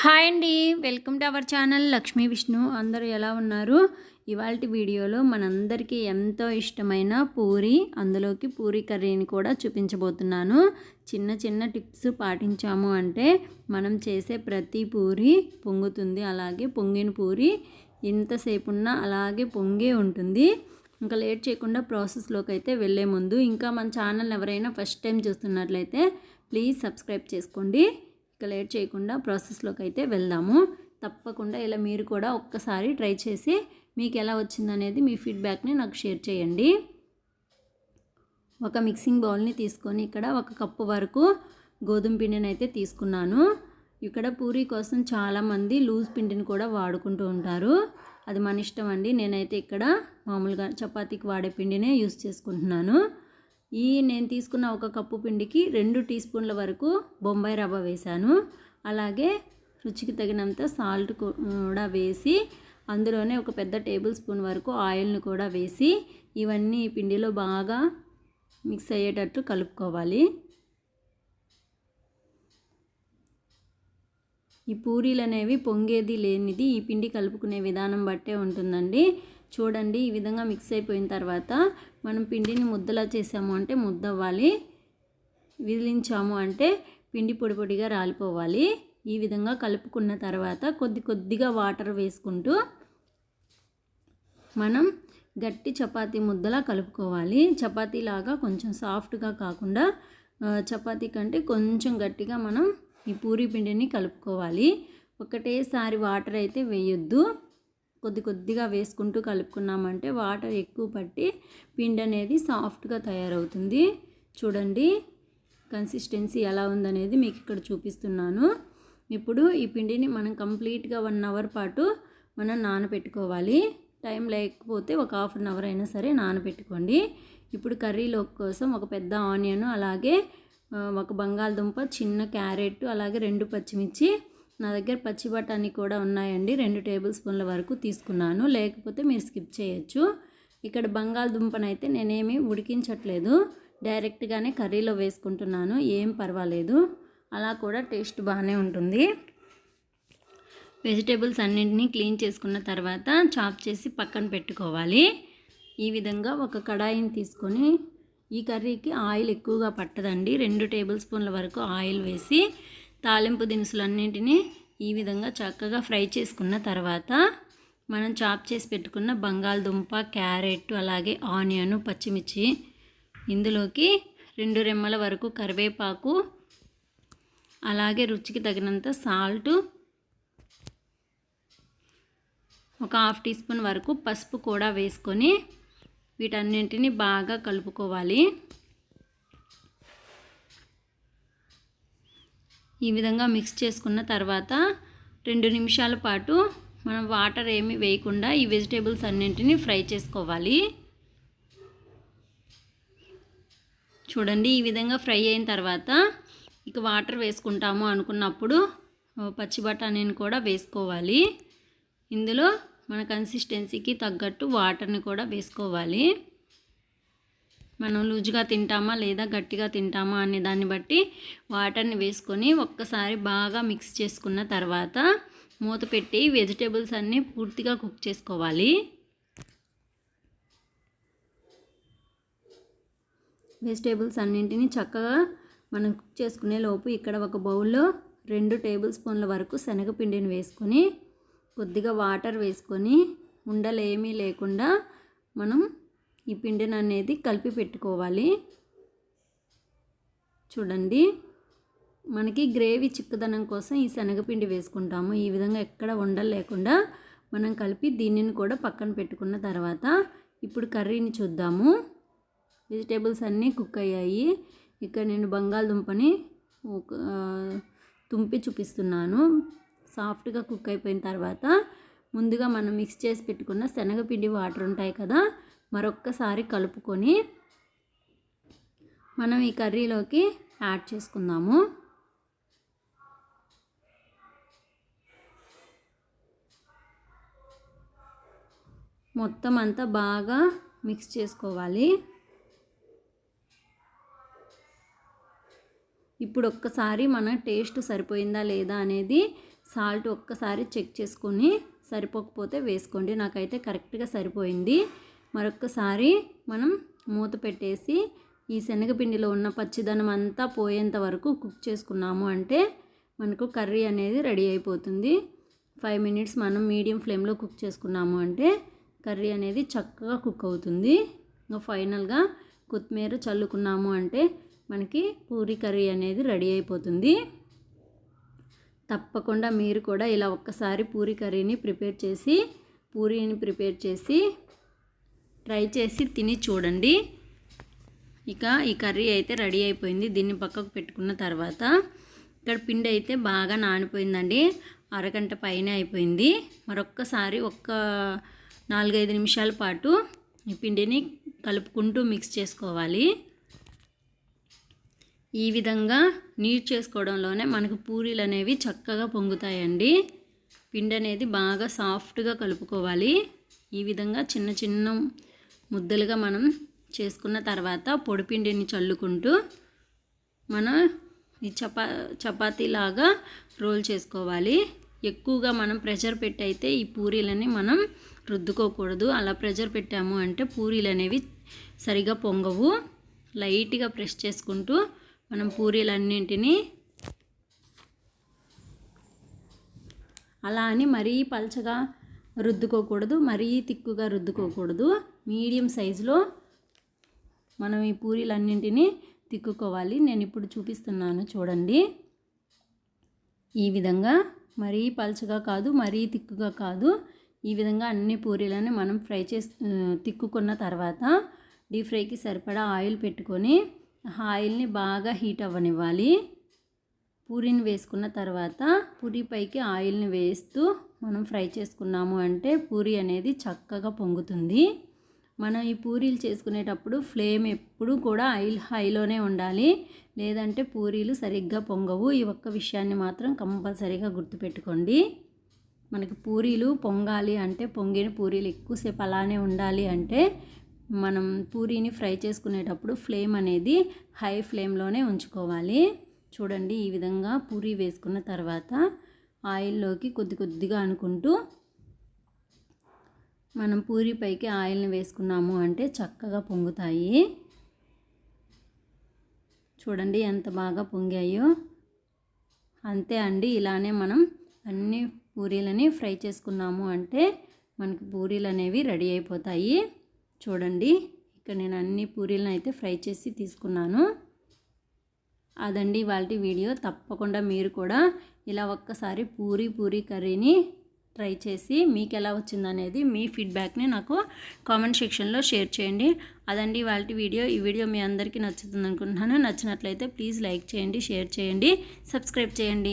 Hi అండి. Welcome to our channel Lakshmi Vishnu. అందరూ ఎలా ఉన్నారు? ఇవాళ వీడియోలో మనందరికీ ఎంతో ఇష్టమైన పూరి అందులోకి పూరి కర్రీని కూడా చూపించబోతున్నాను. చిన్న చిన్న టిప్స్ పాటించాము అంటే మనం చేసే ప్రతి పూరి పొంగుతుంది. అలాగే పొంగిన పూరి ఎంతసేపు ఉన్నా అలాగే పొంగే ఉంటుంది. ఇంకా లేట్ చేయకుండా ప్రాసెస్లోకి అయితే వెళ్ళే ముందు ఇంకా మన ఛానల్ ఎవరైనా ఫస్ట్ టైం చూస్తున్నట్లయితే ప్లీజ్ సబ్స్క్రైబ్ చేసుకోండి. ఇక లేట్ చేయకుండా ప్రాసెస్లోకి అయితే వెళ్దాము. తప్పకుండా ఇలా మీరు కూడా ఒక్కసారి ట్రై చేసి మీకు ఎలా వచ్చిందనేది మీ ఫీడ్బ్యాక్ని నాకు షేర్ చేయండి. ఒక మిక్సింగ్ బౌల్ని తీసుకొని ఇక్కడ ఒక కప్పు వరకు గోధుమ పిండిని అయితే తీసుకున్నాను. ఇక్కడ పూరీ కోసం చాలామంది లూజ్ పిండిని కూడా వాడుకుంటూ ఉంటారు. అది మన ఇష్టం అండి. నేనైతే ఇక్కడ మామూలుగా చపాతీకి వాడే పిండినే యూస్ చేసుకుంటున్నాను. ఈ నేను తీసుకున్న ఒక కప్పు పిండికి రెండు టీ స్పూన్ల వరకు బొంబాయి రవ్వ వేశాను. అలాగే రుచికి తగినంత సాల్ట్ కూడా వేసి అందులోనే ఒక పెద్ద టేబుల్ స్పూన్ వరకు ఆయిల్ని కూడా వేసి ఇవన్నీ ఈ పిండిలో బాగా మిక్స్ అయ్యేటట్టు కలుపుకోవాలి. ఈ పూరీలు అనేవి పొంగేది లేనిది ఈ పిండి కలుపుకునే విధానం బట్టే ఉంటుందండి. చూడండి ఈ విధంగా మిక్స్ అయిపోయిన తర్వాత మనం పిండిని ముద్దలా చేసాము అంటే ముద్ద అవ్వాలి విదిలించాము అంటే పిండి పొడి పొడిగా రాలిపోవాలి. ఈ విధంగా కలుపుకున్న తర్వాత కొద్ది కొద్దిగా వాటర్ వేసుకుంటూ మనం గట్టి చపాతీ ముద్దలా కలుపుకోవాలి. చపాతీలాగా కొంచెం సాఫ్ట్గా కాకుండా చపాతీ కంటే కొంచెం గట్టిగా మనం ఈ పూరి పిండిని కలుపుకోవాలి. ఒకటేసారి వాటర్ అయితే వేయొద్దు. కొద్ది కొద్దిగా వేసుకుంటూ కలుపుకున్నామంటే వాటర్ ఎక్కువ పట్టి పిండి అనేది సాఫ్ట్గా తయారవుతుంది. చూడండి కన్సిస్టెన్సీ ఎలా ఉందనేది మీకు ఇక్కడ చూపిస్తున్నాను. ఇప్పుడు ఈ పిండిని మనం కంప్లీట్గా వన్ అవర్ పాటు మనం నానబెట్టుకోవాలి టైం లేకపోతే ఒక హాఫ్ అన్ అవర్ అయినా సరే నానబెట్టుకోండి ఇప్పుడు కర్రీలో కోసం ఒక పెద్ద ఆనియన్ అలాగే ఒక బంగాళదుంప చిన్న క్యారెట్ అలాగే రెండు పచ్చిమిర్చి నా దగ్గర పచ్చి బఠానీ కూడా ఉన్నాయండి. రెండు టేబుల్ స్పూన్ల వరకు తీసుకున్నాను. లేకపోతే మీరు స్కిప్ చేయొచ్చు. ఇక్కడ బంగాళదుంపనైతే నేనేమి ఉడికించట్లేదు. డైరెక్ట్గానే కర్రీలో వేసుకుంటున్నాను. ఏం పర్వాలేదు. అలా కూడా టేస్ట్ బాగానే ఉంటుంది. వెజిటేబుల్స్ అన్నింటినీ క్లీన్ చేసుకున్న తర్వాత చాప్ చేసి పక్కన పెట్టుకోవాలి. ఈ విధంగా ఒక కడాయిని తీసుకొని ఈ కర్రీకి ఆయిల్ ఎక్కువగా పట్టదండి. రెండు టేబుల్ స్పూన్ల వరకు ఆయిల్ వేసి తాలింపు దినుసులన్నింటినీ ఈ విధంగా చక్కగా ఫ్రై చేసుకున్న తర్వాత మనం చాప్ చేసి పెట్టుకున్న బంగాళదుంప క్యారెట్ అలాగే ఆనియన్ పచ్చిమిర్చి ఇందులోకి రెండు రెమ్మల వరకు కరివేపాకు అలాగే రుచికి తగినంత సాల్ట్ ఒక హాఫ్ టీ స్పూన్ వరకు పసుపు కూడా వేసుకొని వీటన్నింటిని బాగా కలుపుకోవాలి. ఈ విధంగా మిక్స్ చేసుకున్న తర్వాత రెండు నిమిషాల పాటు మనం వాటర్ ఏమి వేయకుండా ఈ వెజిటేబుల్స్ అన్నింటినీ ఫ్రై చేసుకోవాలి. చూడండి ఈ విధంగా ఫ్రై అయిన తర్వాత ఇక వాటర్ వేసుకుంటాము అనుకున్నప్పుడు పచ్చి బఠానీని కూడా వేసుకోవాలి. ఇందులో మన కన్సిస్టెన్సీకి తగ్గట్టు వాటర్ని కూడా వేసుకోవాలి. మనం లూజుగా తింటామా లేదా గట్టిగా తింటామా అనే దాన్ని బట్టి వాటర్ని వేసుకొని ఒక్కసారి బాగా మిక్స్ చేసుకున్న తర్వాత మూత పెట్టి వెజిటేబుల్స్ అన్నీ పూర్తిగా కుక్ చేసుకోవాలి. వెజిటేబుల్స్ అన్నింటినీ చక్కగా మనం కుక్ చేసుకునే లోపు ఇక్కడ ఒక బౌల్లో రెండు టేబుల్ స్పూన్ల వరకు శనగపిండిని వేసుకొని కొద్దిగా వాటర్ వేసుకొని ఉండలేమీ లేకుండా మనం ఈ పిండిని అనేది కలిపి పెట్టుకోవాలి. చూడండి. మనకి గ్రేవీ చిక్కదనం కోసం ఈ శనగపిండి వేసుకుంటాము. ఈ విధంగా ఎక్కడ ఉండలు లేకుండా మనం కలిపి దీనిని కూడా పక్కన పెట్టుకున్న తర్వాత ఇప్పుడు కర్రీని చూద్దాము. వెజిటేబుల్స్ అన్నీ కుక్ అయ్యాయి. ఇక్కడ నేను బంగాళదుంపని తుంపి చూపిస్తున్నాను. సాఫ్ట్గా కుక్ అయిపోయిన తర్వాత ముందుగా మనం మిక్స్ చేసి పెట్టుకున్న శనగపిండి వాటర్ ఉంటాయి కదా మరొక్కసారి కలుపుకొని మనం ఈ కర్రీలోకి యాడ్ చేసుకుందాము. మొత్తం అంతా బాగా మిక్స్ చేసుకోవాలి. ఇప్పుడు ఒక్కసారి మన టేస్ట్ సరిపోయిందా లేదా అనేది సాల్ట్ ఒక్కసారి చెక్ చేసుకొని సరిపోకపోతే వేసుకోండి. నాకైతే కరెక్ట్గా సరిపోయింది. మరొక్కసారి మనం మూత పెట్టేసి ఈ శనగపిండిలో ఉన్న పచ్చిదనం అంతా పోయేంత వరకు కుక్ చేసుకున్నాము అంటే మనకు కర్రీ అనేది రెడీ అయిపోతుంది. ఫైవ్ మినిట్స్ మనం మీడియం ఫ్లేమ్లో కుక్ చేసుకున్నాము అంటే కర్రీ అనేది చక్కగా కుక్ అవుతుంది. ఇంకా ఫైనల్గా కొత్తిమీర చల్లుకున్నాము అంటే మనకి పూరి కర్రీ అనేది రెడీ అయిపోతుంది. తప్పకుండా మీరు కూడా ఇలా ఒక్కసారి పూరి కర్రీని ప్రిపేర్ చేసి పూరీని ప్రిపేర్ చేసి ట్రై చేసి తిని చూడండి. ఇక ఈ కర్రీ అయితే రెడీ అయిపోయింది. దీన్ని పక్కకు పెట్టుకున్న తర్వాత ఇక్కడ పిండి అయితే బాగా నానిపోయిందండి. అరగంట పైన అయిపోయింది. మరొక్కసారి ఒక్క నాలుగైదు నిమిషాల పాటు ఈ పిండిని కలుపుకుంటూ మిక్స్ చేసుకోవాలి. ఈ విధంగా నీట్ చేసుకోవడంలోనే మనకు పూరీలు అనేవి చక్కగా పొంగుతాయండి. పిండి అనేది బాగా సాఫ్ట్గా కలుపుకోవాలి. ఈ విధంగా చిన్న చిన్న ముద్దలుగా మనం చేసుకున్న తర్వాత పొడిపిండిని చల్లుకుంటూ మనం ఈ చపా చపాతీలాగా రోల్ చేసుకోవాలి. ఎక్కువగా మనం ప్రెషర్ పెట్టి అయితే ఈ పూరీలని మనం రుద్దుకోకూడదు. అలా ప్రెషర్ పెట్టాము అంటే పూరీలు అనేవి సరిగా పొంగవు. లైట్గా ప్రెస్ చేసుకుంటూ మనం పూరీలన్నింటినీ అలా అని మరీ పల్చగా రుద్దుకోకూడదు మరీ తిక్కుగా రుద్దుకోకూడదు. మీడియం సైజులో మనం ఈ పూరీలన్నింటినీ తిక్కుకోవాలి. నేను ఇప్పుడు చూపిస్తున్నాను చూడండి. ఈ విధంగా మరీ పల్చగా కాదు మరీ తిక్కుగా కాదు. ఈ విధంగా అన్ని పూరీలను మనం ఫ్రై చేసి తిక్కుకున్న తర్వాత డీప్ ఫ్రైకి సరిపడా ఆయిల్ పెట్టుకొని ఆయిల్ని బాగా హీట్ అవ్వనివ్వాలి. పూరీని వేసుకున్న తర్వాత పూరీ పైకి ఆయిల్ని వేస్తూ మనం ఫ్రై చేసుకున్నాము అంటే పూరీ అనేది చక్కగా పొంగుతుంది. మనం ఈ పూరీలు చేసుకునేటప్పుడు ఫ్లేమ్ ఎప్పుడూ కూడా ఆయిల్ హైలోనే ఉండాలి. లేదంటే పూరీలు సరిగ్గా పొంగవు. ఈ ఒక్క విషయాన్ని మాత్రం కంపల్సరీగా గుర్తుపెట్టుకోండి. మనకి పూరీలు పొంగాలి అంటే పొంగిన పూరీలు ఎక్కువసేపు అలానే ఉండాలి అంటే మనం పూరీని ఫ్రై చేసుకునేటప్పుడు ఫ్లేమ్ అనేది హై ఫ్లేమ్లోనే ఉంచుకోవాలి. చూడండి ఈ విధంగా పూరీ వేసుకున్న తర్వాత ఆయిల్లోకి కొద్ది కొద్దిగా అనుకుంటూ మనం పూరి పైకి ఆయిల్ని వేసుకున్నాము అంటే చక్కగా పొంగుతాయి. చూడండి ఎంత బాగా పొంగాయో. అంతే అండి ఇలానే మనం అన్ని పూరీలని ఫ్రై చేసుకున్నాము అంటే మనకి పూరీలు అనేవి రెడీ అయిపోతాయి. చూడండి ఇక్కడ నేను అన్ని పూరీలను అయితే ఫ్రై చేసి తీసుకున్నాను. అదండి వాళ్ళ వీడియో. తప్పకుండా మీరు కూడా ఇలా ఒక్కసారి పూరి పూరి కర్రీని ట్రై చేసి మీకు ఎలా వచ్చిందనేది మీ ఫీడ్బ్యాక్ని నాకు కామెంట్ సెక్షన్లో షేర్ చేయండి. అదండి వాళ్ళ వీడియో. ఈ వీడియో మీ అందరికీ నచ్చుతుంది అనుకుంటున్నాను నచ్చినట్లయితే ప్లీజ్ లైక్ చేయండి షేర్ చేయండి సబ్స్క్రైబ్ చేయండి.